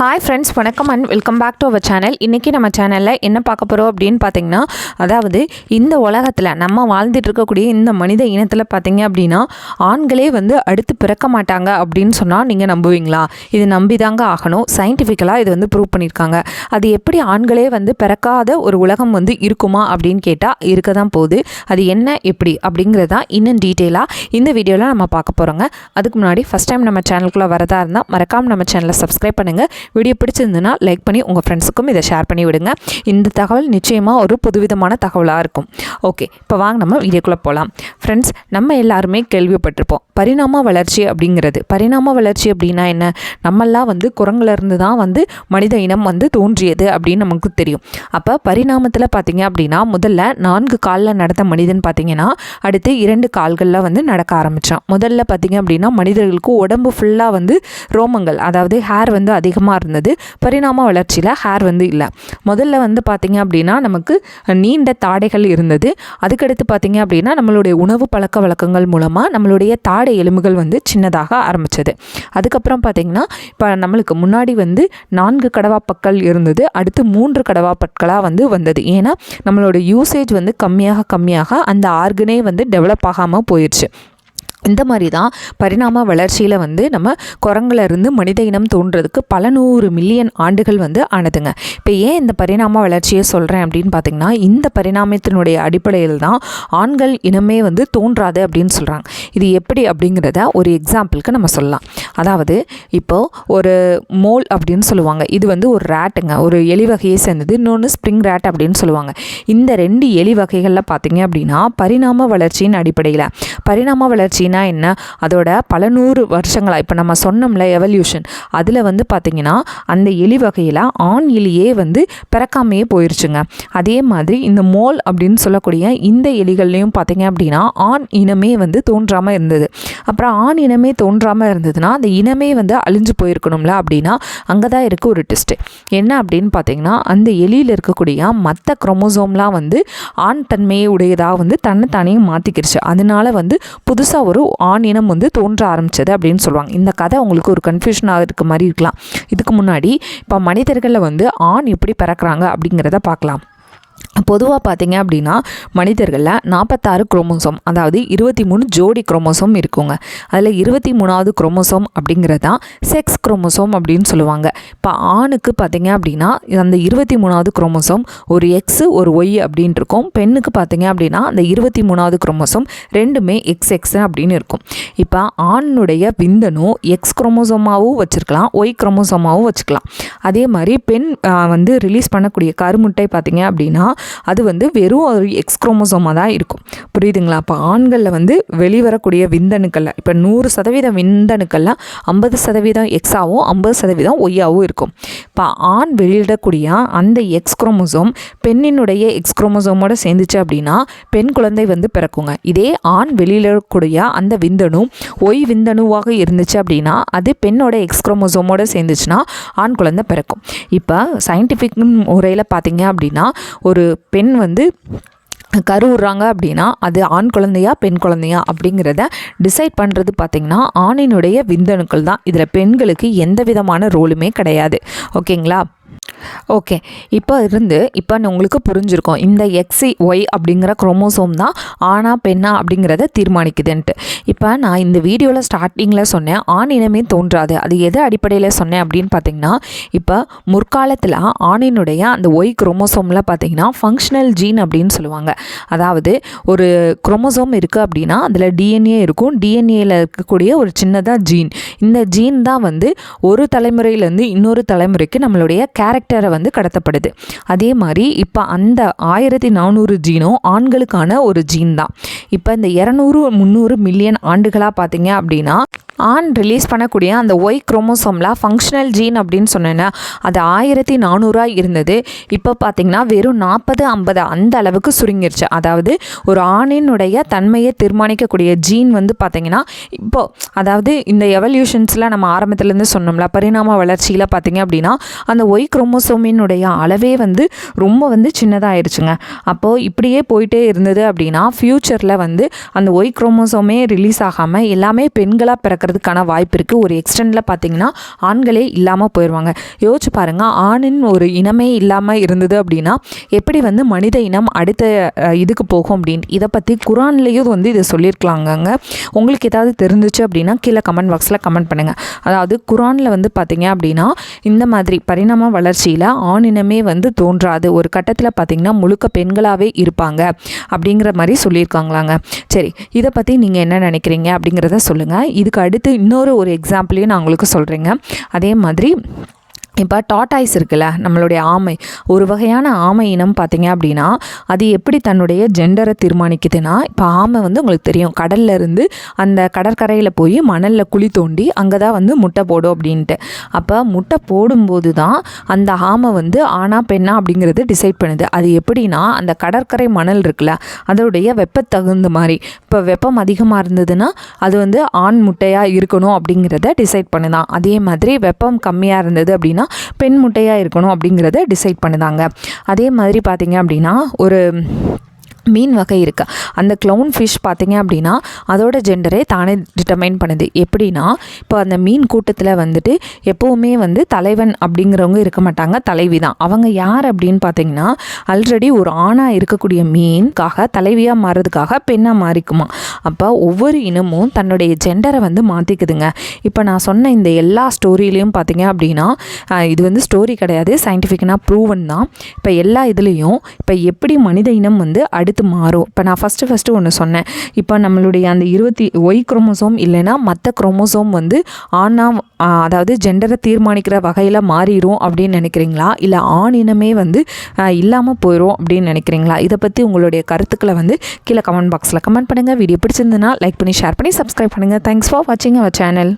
Hi friends வணக்கம் and welcome back to our channel இன்றைக்கி நம்ம சேனலில் என்ன பார்க்க போகிறோம் அப்படின்னு பார்த்தீங்கன்னா அதாவது இந்த உலகத்தில் நம்ம வாழ்ந்துட்டு இருக்கக்கூடிய இந்த மனித இனத்தில் பார்த்தீங்க அப்படின்னா ஆண்களே வந்து அடுத்து பிறக்க மாட்டாங்க அப்படின்னு சொன்னால் நீங்கள் நம்புவீங்களா? இது நம்பி தாங்க ஆகணும் சயின்டிஃபிக்கலாக இது வந்து ப்ரூவ் பண்ணியிருக்காங்க அது எப்படி ஆண்களே வந்து பிறக்காத ஒரு உலகம் வந்து இருக்குமா அப்படின்னு கேட்டால் இருக்க தான் போகுது. அது என்ன எப்படி அப்படிங்கிறதா இன்னும் டீட்டெயிலாக இந்த வீடியோவில் நம்ம பார்க்க போகிறோங்க அதுக்கு முன்னாடி ஃபஸ்ட் டைம் நம்ம சேனலுக்குள்ளே வரதா இருந்தால் மறக்காமல் நம்ம சேனலை சப்ஸ்கிரைப் பண்ணுங்கள் வீடியோ பிடிச்சிருந்ததுன்னா லைக் பண்ணி உங்கள் ஃப்ரெண்ட்ஸுக்கும் இதை ஷேர் பண்ணி விடுங்க. இந்த தகவல் நிச்சயமாக ஒரு புதுவிதமான தகவலாக இருக்கும். ஓகே இப்போ வாங்க நம்ம வீடியோக்குள்ளே போகலாம் ஃப்ரெண்ட்ஸ் நம்ம எல்லாருமே கேள்விப்பட்டிருப்போம். பரிணாம வளர்ச்சி அப்படிங்கிறது. பரிணாம வளர்ச்சி அப்படின்னா என்ன? நம்மெல்லாம் வந்து குரங்குலேருந்து தான் வந்து மனித இனம் வந்து தோன்றியது அப்படின்னு நமக்கு தெரியும். அப்போ பரிணாமத்தில் பார்த்தீங்க அப்படின்னா முதல்ல நான்கு காலில் நடந்த மனிதன் பார்த்தீங்கன்னா அடுத்து இரண்டு கால்களில் வந்து நடக்க ஆரம்பித்தான் முதல்ல பார்த்தீங்க அப்படின்னா மனிதர்களுக்கு உடம்பு ஃபுல்லாக வந்து ரோமங்கள் அதாவது ஹேர் வந்து அதிகமாக இருந்தது. பரிணாம வளர்ச்சியில் ஹேர் வந்து இல்லை. முதல்ல வந்து பார்த்திங்க அப்படின்னா நமக்கு நீண்ட தாடைகள் இருந்தது. அதுக்கடுத்து பார்த்தீங்க அப்படின்னா நம்மளுடைய உணவு பழக்க வழக்கங்கள் மூலமாக நம்மளுடைய தாடை எலும்புகள் வந்து சின்னதாக ஆரம்பித்தது அதுக்கப்புறம் பார்த்தீங்கன்னா இப்போ நம்மளுக்கு முன்னாடி வந்து நான்கு கடவாப்பற்கள் இருந்தது. அடுத்து மூன்று கடவாப்பற்களாக வந்து வந்தது. ஏன்னா நம்மளோட யூசேஜ் வந்து கம்மியாக கம்மியாக அந்த ஆர்கனே வந்து டெவலப் ஆகாமல் போயிடுச்சு இந்த மாதிரி தான் பரிணாம வளர்ச்சியில் வந்து நம்ம குரங்குல இருந்து மனித இனம் தோன்றதுக்கு பல நூறு மில்லியன் ஆண்டுகள் வந்து ஆனதுங்க. இப்போ ஏன் இந்த பரிணாம வளர்ச்சியை சொல்கிறேன் அப்படின்னு பார்த்தீங்கன்னா இந்த பரிணாமத்தினுடைய அடிப்படையில் தான் ஆண்கள் இனமே வந்து தோன்றாது அப்படின்னு சொல்கிறாங்க இது எப்படி அப்படிங்கிறத ஒரு எக்ஸாம்பிளுக்கு நம்ம சொல்லலாம். அதாவது இப்போது ஒரு மோல் அப்படின்னு சொல்லுவாங்க. இது வந்து ஒரு ரேட்டுங்க ஒரு எலி வகையை சேர்ந்தது. இன்னொன்று ஸ்ப்ரிங் ரேட் அப்படின்னு சொல்லுவாங்க. இந்த ரெண்டு எலி வகைகளில் பார்த்தீங்க அப்படின்னா பரிணாம வளர்ச்சியின் அடிப்படையில். பரிணாம வளர்ச்சினா என்ன? அதோட பல நூறு வருஷங்களாக இப்போ நம்ம சொன்னோம்ல எவல்யூஷன் அதில் வந்து பார்த்திங்கன்னா அந்த எலி வகையில் ஆண் எலியே வந்து பிறக்காமையே போயிருச்சுங்க. அதே மாதிரி இந்த மோல் அப்படின்னு சொல்லக்கூடிய இந்த எலிகள்லையும் பார்த்திங்க அப்படின்னா ஆண் இனமே வந்து தோன்றாமல் இருந்தது. அப்புறம் ஆண் இனமே தோன்றாமல் இருந்ததுன்னா அந்த இனமே வந்து அழிஞ்சு போயிருக்கணும்ல அப்படின்னா அங்கே தான் இருக்குது ஒரு டெஸ்ட்டு என்ன அப்படின்னு பார்த்திங்கன்னா அந்த எலியில் இருக்கக்கூடிய மற்ற குரோமோசோம்லாம் வந்து ஆண் தன்மையை உடையதாக வந்து தன்னைத்தானே மாற்றிக்கிருச்சு அதனால வந்து புதுசாக ஒரு ஆண் இனம் வந்து தோன்ற ஆரம்பிச்சது அப்படின்னு சொல்லுவாங்க. இந்த கதை உங்களுக்கு ஒரு கன்ஃபியூஷனாக இருக்க மாதிரி இருக்கலாம். இதுக்கு முன்னாடி இப்போ மனிதர்களில் வந்து ஆண் எப்படி பிறக்கிறாங்க அப்படிங்கிறத பார்க்கலாம். பொதுவாக பார்த்தீங்க அப்படின்னா மனிதர்களில் நாற்பத்தாறு குரோமோசோம் அதாவது இருபத்தி மூணு ஜோடி குரோமோசோம் இருக்குங்க. அதில் இருபத்தி மூணாவது குரோமோசோம் அப்படிங்கிறது தான் செக்ஸ் குரோமோசோம் அப்படின்னு சொல்லுவாங்க. இப்போ ஆணுக்கு பார்த்தீங்க அப்படின்னா அந்த இருபத்தி மூணாவது குரோமோசோம் ஒரு எக்ஸு ஒரு ஒய் அப்படின்னு இருக்கும். பெண்ணுக்கு பார்த்தீங்க அப்படின்னா அந்த இருபத்தி மூணாவது குரோமோசோம் ரெண்டுமே எக்ஸ் எக்ஸ் அப்படின்னு இருக்கும். இப்போ ஆணுடைய விந்தனும் எக்ஸ் குரோமோசோமாகவும் வச்சுருக்கலாம் ஒய் குரோமோசோமாகவும் வச்சுக்கலாம். அதே மாதிரி பெண் வந்து ரிலீஸ் பண்ணக்கூடிய கருமுட்டை பார்த்தீங்க அப்படின்னா அது வந்து வெறும் ஒரு எக்ஸ்க்ரோமோசோமாக தான் இருக்கும். புரியுதுங்களா? அப்போ ஆண்களில் வந்து வெளிவரக்கூடிய விந்தணுக்களில் இப்போ நூறு சதவீதம் விந்தணுக்கள்லாம் ஐம்பது சதவீதம் எக்ஸாகவும் ஐம்பது சதவீதம் ஒய்யாகவும் இருக்கும். இப்போ ஆண் வெளியிடக்கூடிய அந்த எக்ஸ்க்ரோமோசோம் பெண்ணினுடைய எக்ஸ்க்ரோமோசோமோட சேர்ந்துச்சு அப்படின்னா பெண் குழந்தை வந்து பிறக்குங்க. இதே ஆண் வெளியிடக்கூடிய அந்த விந்தணு ஒய் விந்தணுவாக இருந்துச்சு அப்படின்னா அது பெண்ணோட எக்ஸ்க்ரோமோசோமோட சேர்ந்துச்சுன்னா ஆண் குழந்தை பிறக்கும். இப்போ சயின்டிஃபிக் முறையில் பார்த்தீங்க அப்படின்னா ஒரு பெண் வந்து கருவுறாங்க அப்படின்னா அது ஆண் குழந்தையா பெண் குழந்தையா அப்படிங்கிறத டிசைட் பண்ணுறது பார்த்திங்கன்னா ஆணினுடைய விந்தணுக்கள் தான். இதில் பெண்களுக்கு எந்த விதமான ரோலுமே கிடையாது. ஓகேங்களா ஓகே இப்போ இருந்து இப்போ உங்களுக்கு புரிஞ்சிருக்கும். இந்த எக்ஸி ஒய் அப்படிங்கிற குரோமோசோம் தான் ஆணா பெண்ணா அப்படிங்கிறத தீர்மானிக்குதுன்ட்டு. இப்போ நான் இந்த வீடியோவில் ஸ்டார்டிங்கில் சொன்னேன். ஆண் இனமே தோன்றாது. அது எது அடிப்படையில் சொன்னேன் அப்படின்னு பார்த்தீங்கன்னா இப்போ முற்காலத்தில் ஆணினுடைய அந்த ஒய் குரோமோசோமில் பார்த்தீங்கன்னா ஃபங்க்ஷனல் ஜீன் அப்படின்னு சொல்லுவாங்க. அதாவது ஒரு குரோமோசோம் இருக்குது அப்படின்னா அதில் டிஎன்ஏ இருக்கும். டிஎன்ஏல இருக்கக்கூடிய ஒரு சின்னதாக ஜீன் இந்த ஜீன் தான் வந்து ஒரு தலைமுறையிலேருந்து இன்னொரு தலைமுறைக்கு நம்மளுடைய கேரக்டர் வந்து கடத்தப்படுது. அதே மாதிரி இப்போ அந்த ஆயிரத்தி நானூறு ஜீனும் ஆண்களுக்கான ஒரு ஜீன் தான். இப்போ இந்த இரநூறு முந்நூறு மில்லியன் ஆண்டுகளாக பார்த்தீங்க அப்படின்னா ஆண் ரிலீஸ் பண்ணக்கூடிய அந்த ஒய் குரோமோசோமில் ஃபங்க்ஷனல் ஜீன் அப்படின்னு சொன்னேன்னா அது ஆயிரத்தி நானூறாக இருந்தது. இப்போ பார்த்தீங்கன்னா வெறும் நாற்பது ஐம்பது அந்த அளவுக்கு சுருங்கிருச்சு. அதாவது ஒரு ஆணினுடைய தன்மையை தீர்மானிக்கக்கூடிய ஜீன் வந்து பார்த்திங்கன்னா இப்போது அதாவது இந்த எவல்யூஷன்ஸில் நம்ம ஆரம்பத்துலேருந்து சொன்னோம்ல பரிணாம வளர்ச்சியில் பார்த்திங்க அப்படின்னா அந்த ஒய் குரோமோசோமினுடைய அளவே வந்து ரொம்ப வந்து சின்னதாயிருச்சுங்க. அப்போது இப்படியே போயிட்டே இருந்தது அப்படின்னா ஃப்யூச்சரில் வந்து அந்த ஒய் குரோமோசோமே ரிலீஸ் ஆகாமல் எல்லாமே பெண்களாக பிறக்கிற வர்றதுக்கான வாய்ப்பு இருக்குது ஒரு எக்ஸ்டெண்டில் பார்த்தீங்கன்னா ஆண்களே இல்லாமல் போயிடுவாங்க யோசிச்சு பாருங்கள் ஆணின் ஒரு இனமே இல்லாமல் இருந்தது அப்படின்னா எப்படி வந்து மனித இனம் அடுத்த இதுக்கு போகும் அப்படின்னு? இதை பற்றி குரான்லேயும் வந்து இதை சொல்லியிருக்கலாங்கங்க. உங்களுக்கு ஏதாவது தெரிஞ்சிச்சு அப்படின்னா கீழே கமெண்ட் பாக்ஸில் கமெண்ட் பண்ணுங்கள் அதாவது குரானில் வந்து பார்த்தீங்க அப்படின்னா இந்த மாதிரி பரிணாம வளர்ச்சியில் ஆணினமே வந்து தோன்றாது. ஒரு கட்டத்தில் பார்த்தீங்கன்னா முழுக்க பெண்களாகவே இருப்பாங்க அப்படிங்கிற மாதிரி சொல்லியிருக்காங்களாங்க. சரி இதை பற்றி நீங்கள் என்ன நினைக்கிறீங்க அப்படிங்கிறத சொல்லுங்கள் இதுக்கு அடுத்து இன்னொரு ஒரு எக்ஸாம்பிளையும் நான் உங்களுக்கு சொல்கிறேங்க அதே மாதிரி இப்போ டாட்டாய்ஸ் இருக்குல்ல நம்மளுடைய ஆமை ஒரு வகையான ஆமை இனம் பார்த்தீங்க அப்படின்னா அது எப்படி தன்னுடைய ஜெண்டரை தீர்மானிக்குதுன்னா இப்போ ஆமை வந்து உங்களுக்கு தெரியும் கடல்ல இருந்து அந்த கடற்கரையில் போய் மணலில் குழி தோண்டி அங்கே தான் வந்து முட்டை போடும் அப்படின்ட்டு. அப்போ முட்டை போடும்போது தான் அந்த ஆமை வந்து ஆணா பெண்ணா அப்படிங்கிறது டிசைட் பண்ணுது. அது எப்படின்னா அந்த கடற்கரை மணல் இருக்குல்ல அதோடைய வெப்ப தகுந்த மாதிரி. இப்போ வெப்பம் அதிகமாக இருந்ததுன்னா அது வந்து ஆண் முட்டையாக இருக்கணும் அப்படிங்கிறத டிசைட் பண்ணுதான். அதே மாதிரி வெப்பம் கம்மியாக இருந்தது அப்படின்னா பெண் முட்டையாக இருக்கணும் அப்படிங்கிறத டிசைட் பண்ணுதாங்க. அதே மாதிரி பார்த்தீங்க அப்படின்னா ஒரு மீன் வகை இருக்குது அந்த க்ளவுன் ஃபிஷ் பார்த்தீங்க அப்படின்னா அதோட ஜெண்டரே தானே டிட்டர்மைன் பண்ணுது. எப்படின்னா இப்போ அந்த மீன் கூட்டத்தில் வந்துட்டு எப்போவுமே வந்து தலைவன் அப்படிங்கிறவங்க இருக்க மாட்டாங்க தலைவி தான். அவங்க யார் அப்படின்னு பார்த்தீங்கன்னா ஆல்ரெடி ஒரு ஆணாக இருக்கக்கூடிய மீன்காக தலைவியாக மாறுறதுக்காக பெண்ணாக மாறிக்குமா. அப்போ ஒவ்வொரு இனமும் தன்னுடைய ஜெண்டரை வந்து மாற்றிக்குதுங்க இப்போ நான் சொன்ன இந்த எல்லா ஸ்டோரியிலையும் பார்த்தீங்க அப்படின்னா இது வந்து ஸ்டோரி கிடையாது சயின்டிஃபிக்னா ப்ரூவன் தான். இப்போ எல்லா இதுலேயும் இப்போ எப்படி மனித இனம் வந்து அடுத்து மாறும்? இப்போ நான் ஃபஸ்ட் ஃபஸ்ட்டு ஃபஸ்ட்டு ஒன்று சொன்னேன். இப்போ நம்மளுடைய அந்த இருபத்தி ஒய் குரோமோசோம் இல்லைன்னா மற்ற குரோமோசோம் வந்து ஆணா அதாவது ஜெண்டரை தீர்மானிக்கிற வகையில் மாறிடும் அப்படின்னு நினைக்கிறீங்களா? இல்லை ஆண் இனமே வந்து இல்லாமல் போயிடும் அப்படின்னு நினைக்கிறீங்களா? இதை பற்றி உங்களுடைய கருத்துக்களை வந்து கீழே கமெண்ட் பாக்ஸில் கமெண்ட் பண்ணுங்கள் வீடியோ பிடிச்சிருந்ததுன்னா லைக் பண்ணி ஷேர் பண்ணி சப்ஸ்கிரைப் பண்ணுங்கள் தேங்க்ஸ் ஃபார் வாட்சிங் அவர் சேனல்